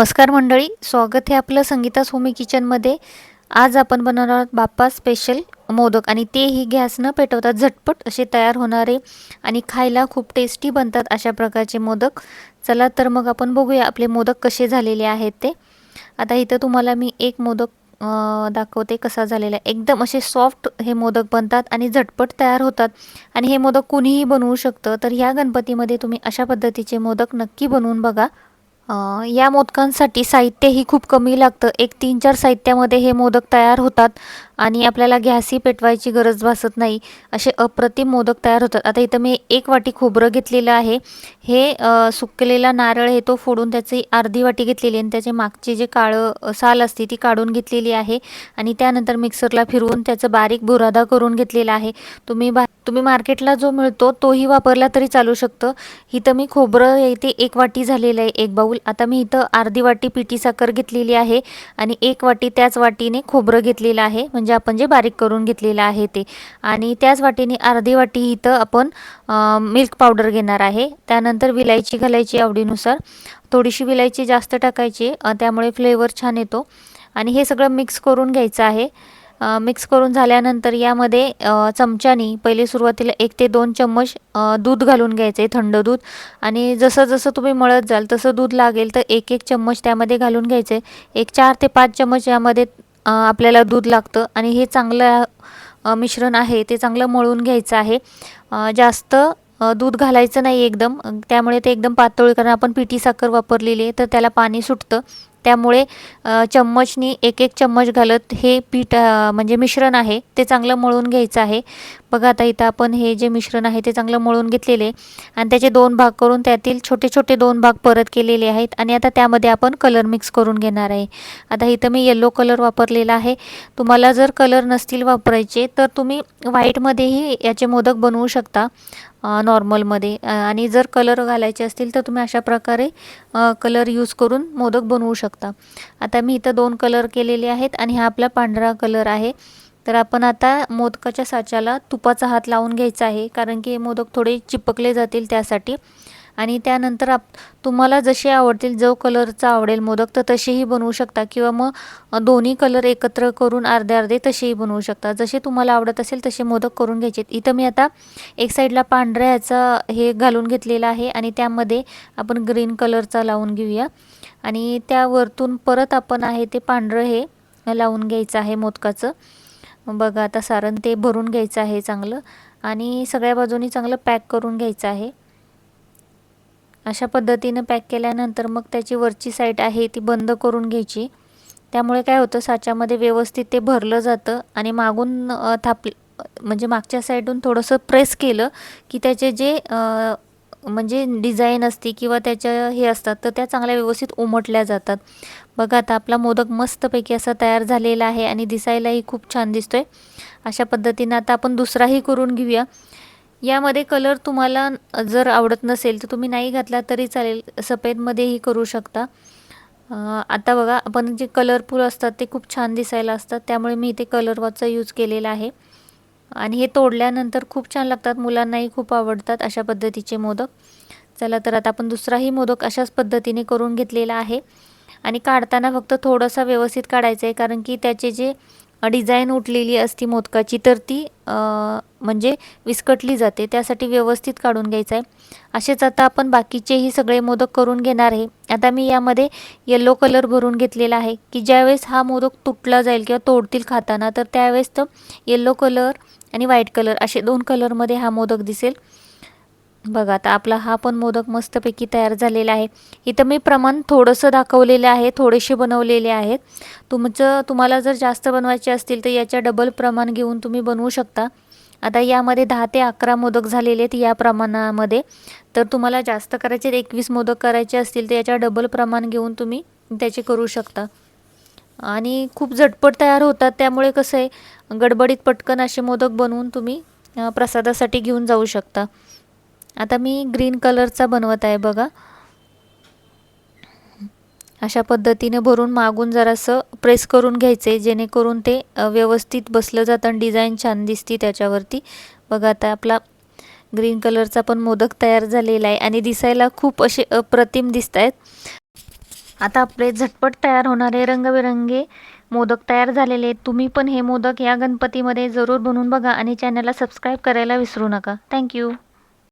नमस्कार मंडळी स्वागत आहे आपलं संगीता होमी किचनमध्ये आज आपण बनवणार आहोत बाप्पा स्पेशल मोदक आणि तेही गॅस न पेटवतात झटपट असे तयार होणारे आणि खायला खूप टेस्टी बनतात अशा प्रकारचे मोदक. चला तर मग आपण बघूया आपले मोदक कसे झालेले आहेत ते. आता इथं तुम्हाला मी एक मोदक दाखवते कसा झालेला आहे. एकदम असे सॉफ्ट हे मोदक बनतात आणि झटपट तयार होतात. आणि हे मोदक कुणीही बनवू शकतं तर ह्या गणपतीमध्ये तुम्ही अशा पद्धतीचे मोदक नक्की बनवून बघा. या मोदकांसाठी साहित्यही खूप कमी लागतं. एक तीन चार साहित्यामध्ये हे मोदक तयार होतात. आणि आपल्याला गॅसही पेटवायची गरज भासत नाही. असे अप्रतिम मोदक तयार होतात. आता इथं मी एक वाटी खोबरं घेतलेलं आहे. हे सुकलेला नारळ हे तो फोडून त्याची अर्धी वाटी घेतलेली आणि त्याचे मागची जे काळं साल असते ती काढून घेतलेली आहे. आणि त्यानंतर मिक्सरला फिरवून त्याचं बारीक बुरादा करून घेतलेला आहे. तुम्ही बा तुम्ही मार्केटला जो मिळतो तोही वापरला तरी चालू शकतं. इथं मी खोबरं इथे एक वाटी झालेलं आहे एक बाऊल आता मी इथं अर्धी वाटी पिठी साखर घेतलेली आहे आणि एक वाटी त्याच वाटीने खोबरं घेतलेलं आहे. म्हणजे म्हणजे आपण जे बारीक करून घेतलेलं आहे ते. आणि त्याच वाटीने अर्धी वाटी इथं आपण मिल्क पावडर घेणार आहे. त्यानंतर विलायची घालायची आवडीनुसार. थोडीशी विलायची जास्त टाकायची त्यामुळे फ्लेवर छान येतो. आणि हे सगळं मिक्स करून घ्यायचं आहे. मिक्स करून झाल्यानंतर यामध्ये चमच्यानी पहिले सुरुवातीला एक ते दोन चम्मच दूध घालून घ्यायचे थंड दूध. आणि जसं जसं तुम्ही मळत जाल तसं दूध लागेल तर एक एक चम्मच त्यामध्ये घालून घ्यायचे एक चार ते पाच चम्मच यामध्ये आपल्याला दूध लागतं आणि हे चांगलं मिश्रण आहे ते चांगलं मळून घ्यायचं आहे. जास्त दूध घालायचं नाही एकदम. त्यामुळे ते एकदम पातळ कारण आपण पिठी साखर वापरलेली आहे तर त्याला पाणी सुटतं. त्यामुळे चम्मचनी एक एक चम्मच घालत हे पीठ म्हणजे मिश्रण आहे ते चांगलं मळून घ्यायचं आहे. बघा आता इथं आपण हे जे मिश्रण आहे ते चांगलं मळून घेतलेले आणि त्याचे दोन भाग करून त्यातील छोटे छोटे दोन भाग परत केलेले आहेत. आणि आता त्यामध्ये आपण कलर मिक्स करून घेणार आहे. आता इथं मी येल्लो कलर वापरलेला आहे. तुम्हाला जर कलर नसतील वापरायचे तर तुम्ही व्हाईटमध्येही याचे मोदक बनवू शकता नॉर्मलमध्ये आणि जर कलर घालायचे असतील तर तुम्ही अशा प्रकारे कलर यूज करून मोदक बनवू शकता. आता मी इथं दोन कलर केलेले आहेत. आणि हा आपला पांढरा कलर आहे. तर आपण आता मोदकाच्या साच्याला तुपाचा हात लावून घ्यायचा आहे कारण की हे मोदक थोडे चिपकले जातील त्यासाठी. आणि त्यानंतर आप तुम्हाला जसे आवडतील जो कलरचा आवडेल मोदक तर तसेही बनवू शकता. किंवा मग दोन्ही कलर एकत्र करून अर्धे अर्धे तसेही बनवू शकता. जसे तुम्हाला आवडत असेल तसे मोदक करून घ्यायचे. इथं मी आता एक साईडला पांढऱ्या ह्याचा हे घालून घेतलेला आहे. आणि त्यामध्ये आपण ग्रीन कलरचा लावून घेऊया. आणि त्यावरतून परत आपण आहे ते पांढरं हे लावून घ्यायचं आहे मोदकाचं. बघा आता सारण ते भरून घ्यायचं आहे चांगलं आणि सगळ्या बाजूनी चांगलं पॅक करून घ्यायचं आहे. अशा पद्धतीनं पॅक केल्यानंतर मग त्याची वरची साईड आहे ती बंद करून घ्यायची. त्यामुळे काय होतं साच्यामध्ये व्यवस्थित ते भरलं जातं आणि मागून अ, थाप म्हणजे मागच्या साईडून थोडंसं प्रेस केलं की त्याचे जे म्हणजे डिझाईन असते किंवा त्याच्या हे असतात तर त्या चांगल्या व्यवस्थित उमटल्या जातात. बघा आता आपला मोदक मस्तपैकी असा तयार झालेला आहे आणि दिसायलाही खूप छान दिसतो आहे अशा पद्धतीनं आता आपण दुसराही करून घेऊया. यामध्ये कलर तुम्हाला जर आवडत नसेल तर तुम्ही नाही घातला तरी चालेल. सफेदमध्येही करू शकता. आता बघा आपण जे कलरफुल असतात ते खूप छान दिसायला असतात. त्यामुळे मी इथे कलरवाचा यूज केलेला आहे. आणि हे तोडल्यानंतर खूप छान लागतात. मुलांनाही खूप आवडतात अशा पद्धतीचे मोदक. चला तर आता आपण दुसराही मोदक अशाच पद्धतीने करून घेतलेला आहे. आणि काढताना फक्त थोडंसं व्यवस्थित काढायचं आहे कारण की त्याचे जे डिझाईन उठलेली असती मोदकाची तर ती म्हणजे विस्कटली जाते. त्यासाठी व्यवस्थित काढून घ्यायचं आहे. असेच आता आपण बाकीचेही सगळे मोदक करून घेणार आहे. आता मी यामध्ये येल्लो कलर भरून घेतलेला आहे की ज्यावेळेस हा मोदक तुटला जाईल किंवा तोडतील खाताना तर त्यावेळेस तर येल्लो कलर आणि व्हाईट कलर असे दोन कलरमध्ये हा मोदक दिसेल. बघा आता आपला हा पण मोदक मस्तपैकी तयार झालेला आहे. इथं मी प्रमाण थोडंसं दाखवलेलं आहे थोडेसे बनवलेले आहेत. तुमचं तुम्हाला जर जास्त बनवायचे असतील तर याच्या डबल प्रमाण घेऊन तुम्ही बनवू शकता. आता यामध्ये दहा ते अकरा मोदक झालेले आहेत या प्रमाणामध्ये. तर तुम्हाला जास्त करायचे एकवीस मोदक करायचे असतील तर याच्या डबल प्रमाण घेऊन तुम्ही त्याचे करू शकता. आणि खूप झटपट तयार होतात त्यामुळे कसं आहे गडबडीत पटकन असे मोदक बनवून तुम्ही प्रसादासाठी घेऊन जाऊ शकता. आता मी ग्रीन कलरचा बनवत आहे बघा. अशा पद्धतीने भरून मागून जरासं प्रेस करून घ्यायचे जेणेकरून ते व्यवस्थित बसलं जातं आणि डिझाईन छान दिसते त्याच्यावरती. बघा आता आपला ग्रीन कलरचा पण मोदक तयार झालेला आहे आणि दिसायला खूप असे अप्रतिम दिसत आहेत. आता आपले झटपट तयार होणारे रंगबिरंगे मोदक तयार झालेले आहेत. तुम्ही पण हे मोदक या गणपतीमध्ये जरूर बनवून बघा आणि चॅनलला सबस्क्राईब करायला विसरू नका. थँक्यू